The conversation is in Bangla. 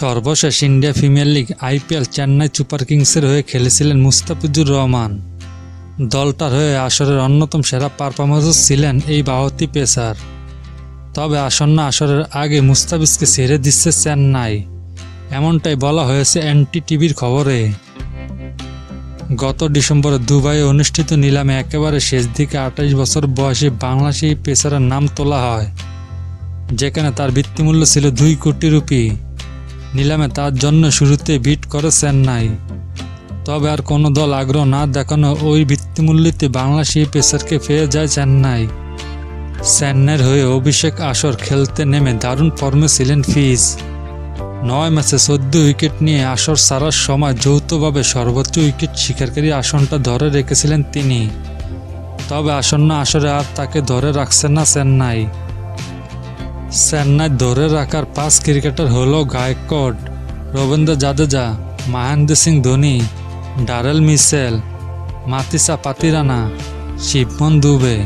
সর্বশেষ India Premier League IPL Chennai super কিংসের হয়ে খেলেছিলেন মুস্তাফিজুর রহমান। দলটার হয়ে আসরের অন্যতম সেরা পারফরমেন্স ছিলেন এই বাহতি পেসার। তবে আসন্ন আসরের আগে মুস্তাফিজকে ছেড়ে দিচ্ছে চেন্নাই। এমনটাই বলা হয়েছে এনটি টিভির খবরে। গত ডিসেম্বরে দুবাইয়ে অনুষ্ঠিত নিলামে একেবারে শেষ দিকে আঠাইশ বছর বয়সী বাংলাদেশি পেসারের নাম তোলা হয়, যেখানে তার ভিত্তিমূল্য ছিল দুই কোটি রুপি। নিলামে তার জন্য শুরুতে বিট করে চেন্নাই। তবে আর কোনো দল আগ্রহ না দেখানো ওই ভিত্তিমূল্যতে বাংলাদেশি এই পেসারকে পেয়ে যায় চেন্নাই। চেন্নাইয়ের হয়ে অভিষেক আসর খেলতে নেমে দারুণ ফর্মে ছিলেন ফিজ। নয় ম্যাচে চোদ্দ উইকেট নিয়ে আসর ছাড়ার সময় যৌথভাবে সর্বোচ্চ উইকেট শিকারকারী আসনটা ধরে রেখেছিলেন তিনি। তবে আসন্ন আসরে আর তাকে ধরে রাখছে না চেন্নাই। চেন্নাই ধরে রাখার পাঁচ ক্রিকেটার হল গায়কট রবীন্দ্র জাদেজা মহেন্দ্র সিং ধোনি ডারেল মিসেল মাতিসা পাতিরানা শিবমন দুবে।